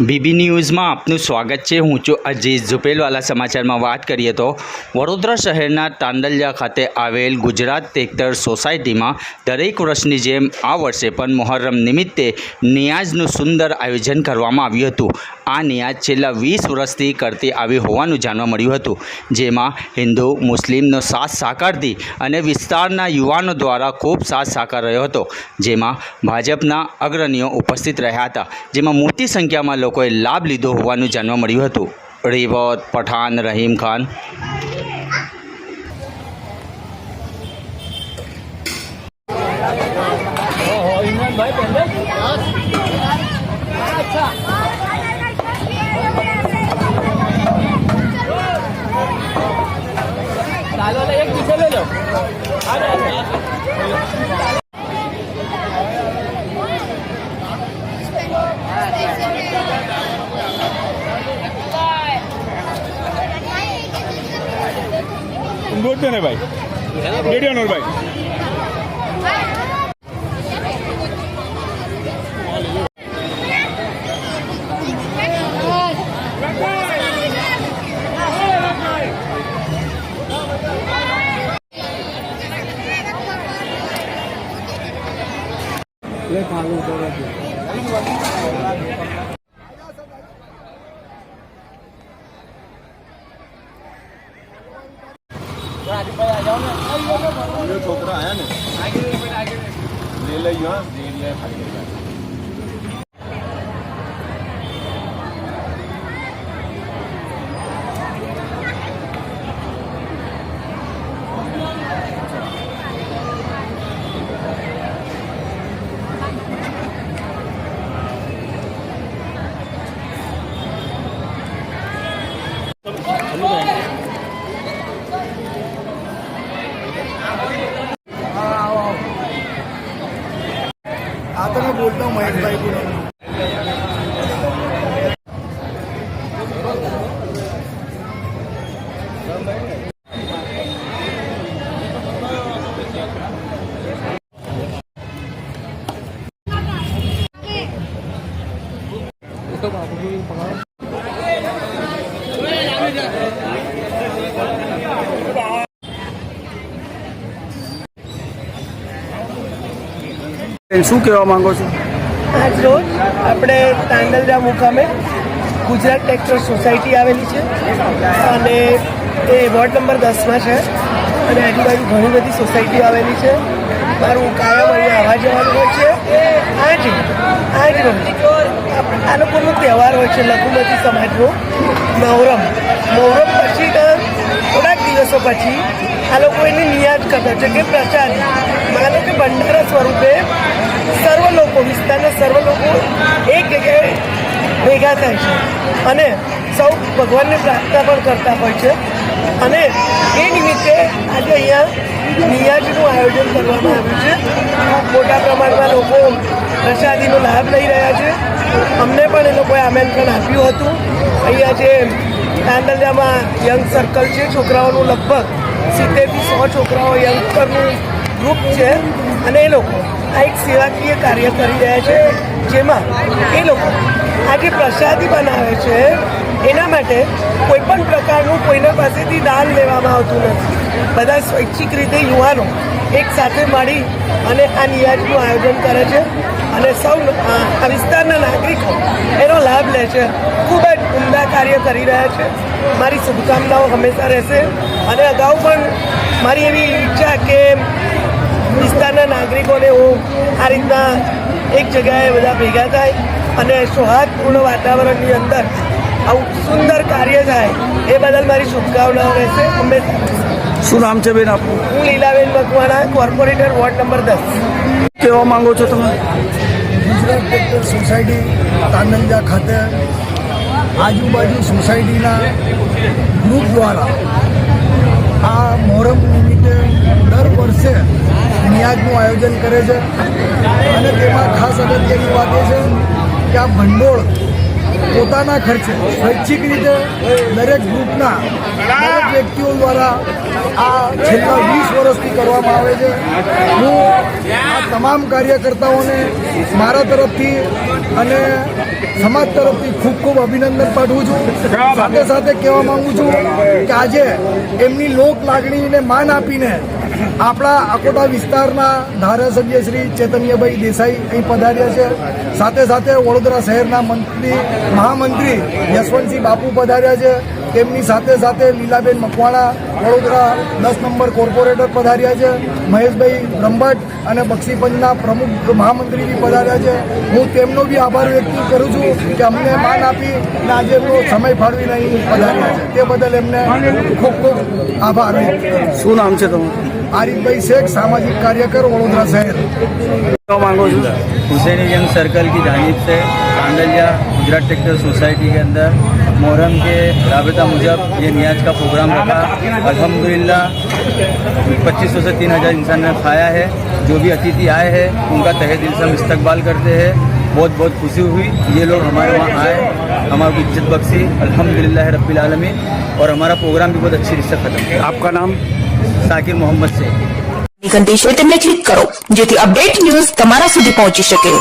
BB ન્યૂઝમાં આપનું સ્વાગત છે. હું છું અજીત ઝુપેલવાલા સમાચારમાં વાત કરીએ તો વડોદરા શહેરના તાંડલિયા ખાતે આવેલ ગુજરાત ટેક્ટર સોસાયટીમાં દરેક વર્ષની જેમ આ વર્ષે પણ મોહર્રમ નિમિત્તે નિયાઝનું સુંદર આયોજન કરવામાં આવ્યું હતું. આ નિયાઝ છેલ્લા વીસ વર્ષથી કરતી આવી હોવાનું જાણવા મળ્યું હતું. જેમાં હિન્દુ, મુસ્લિમનો સાથ સાકારતી અને વિસ્તારના યુવાનો દ્વારા ખૂબ સાથ સાકાર રહ્યો હતો. જેમાં ભાજપના અગ્રણીઓ ઉપસ્થિત રહ્યા હતા. જેમાં મોટી સંખ્યામાં લોકોએ લાભ લીધો હોવાનું જાણવા મળ્યું હતું. રેવત પઠાણ રહીમ ખાન ચાલો એક પીછે લઈ લો બોલते ને ભાઈ? રેડિયો ભાઈ. જો છોકરા આયા ને. લઈ લઈ ગયો ખાલી Ito ba, pagiging pangarap? શું કહેવા માંગો છો આજ રોજ આપણે તાંડલજા મુકામે ગુજરાત ટેક્ટર સોસાયટી આવેલી છે. અને એ વોર્ડ નંબર દસમાં છે. અને આજુબાજુ ઘણી બધી સોસાયટી આવેલી છે. મારું કાયમ અહીંયા આવવા જવાનું હોય છે. આજ આજ રોજ આ લોકોનો તહેવાર હોય છે લઘુમતી સમાજનો. નવરમ નવરમ પછી થોડાક દિવસો પછી આ લોકો એની નિયાજ કરતા છે કે પ્રચાર. માનો કે ભંડારા સ્વરૂપે સર્વ લોકો, વિસ્તારના સર્વ લોકો એક જગ્યાએ ભેગા થાય છે. અને સૌ ભગવાનને પ્રાર્થના પણ કરતા હોય છે. અને એ નિમિત્તે આજે અહીંયા નિયાજનું આયોજન કરવામાં આવ્યું છે. મોટા પ્રમાણમાં લોકો પ્રસાદીનો લાભ લઈ રહ્યા છે. અમને પણ એ લોકોએ આમંત્રણ આપ્યું હતું. અહીંયા જે તાંદલિયામાં યંગ સર્કલ છે, છોકરાઓનું લગભગ સિત્તેરથી સો છોકરાઓ યંગસ્ટરનું ગ્રુપ છે. અને એ લોકો આ એક સેવાકીય કાર્ય કરી રહ્યા છે, જેમાં એ લોકો આ જે પ્રસાદી બનાવે છે. એના માટે કોઈ પણ પ્રકારનું કોઈના પાસેથી દાન લેવામાં આવતું નથી. બધા સ્વૈચ્છિક રીતે યુવાનો એક સાથે મળી અને આ નિયાજનું આયોજન કરે છે. અને સૌ આ વિસ્તારના નાગરિકો એનો લાભ લે છે. ખૂબ જ ઉમદા કાર્ય કરી રહ્યા છે. મારી શુભકામનાઓ હંમેશા રહેશે. અને અગાઉ પણ મારી એવી ઈચ્છા કે વિસ્તારના નાગરિકોને હું આ રીતના એક જગ્યાએ બધા ભેગા થાય અને સૌહાર્દપૂર્ણ વાતાવરણની અંદર આવું સુંદર કાર્ય થાય એ બદલ મારી શુભકામનાઓ રહેશે. હંમેશા. શું નામ છે બેન આપનું? હું Leelaben Makwana corporator ward number દસ. કહેવા માંગો છો તમે? ગુજરાત સોસાયટી તાનંદા ખાતે આજુબાજુ સોસાયટીના ગ્રુપ દ્વારા આ મોહરમ નિમિત્તે દર વર્ષે નિયાજનું આયોજન કરે છે. અને તેમાં ખાસ અગત્યની વાત એ છે કે આ ભંડોળ પોતાના ખર્ચે સ્વૈચ્છિક રીતે દરેક ગ્રુપના દરેક વ્યક્તિઓ દ્વારા આ છેલ્લા વીસ વર્ષથી કરવામાં આવે છે. હું આ તમામ કાર્યકર્તાઓને મારા તરફથી અને સમાજ તરફથી ખૂબ ખૂબ અભિનંદન પાઠવું છું. સાથે સાથે કહેવા માંગુ છું કે આજે એમની લોક લાગણીને માન આપીને આપણા અકોટા વિસ્તારના ધારાસભ્ય શ્રી ચૈતન્યભાઈ દેસાઈ અહીં પધાર્યા છે. સાથે સાથે વડોદરા શહેરના મંત્રી, મહામંત્રી યશવંતસિંહ બાપુ પધાર્યા છે. તેમની સાથે સાથે લીલાબેન મકવાણા વડોદરા દસ નંબર કોર્પોરેટર પધાર્યા છે. મહેશભાઈ બ્રહ્મભટ્ટ અને બક્ષીપંચના પ્રમુખ મહામંત્રી બી પધાર્યા છે. હું તેમનો બી આભાર વ્યક્ત કરું છું કે અમને માન આપી અને આજે એમનો સમય ફાળવીને અહીં પધાર્યા છે. તે બદલ એમને ખૂબ ખૂબ આભાર. શું નામ છે તમારું? आरिफ शेख सामाजिक कार्यकर वडोदरा शहर માંગો છું हुसैनी जंग सर्कल की जानिब से कांडलिया गुजरात ट्रैक्टर सोसाइटी के अंदर मुहर्रम के रबता मुजब ये नियाज का प्रोग्राम रखा अल्हम्दुलिल्लाह 2500 से 3000 इंसान ने खाया है जो भी अतिथि आए हैं उनका तहे दिल से हम इस्तकबाल करते हैं बहुत बहुत खुशी हुई ये लोग हमारे वहाँ आए हमारे को इज्जत बख्शी अल्हम्दुलिल्लाह रब्बिल आलमीन और हमारा प्रोग्राम भी बहुत अच्छी रीत से ख़त्म हुआ આપકા સાકિર મોહમ્મદ શેખ ઘંટી છે તેમને ક્લિક કરો, જેથી અપડેટ ન્યૂઝ તમારા સુધી પહોંચી શકે.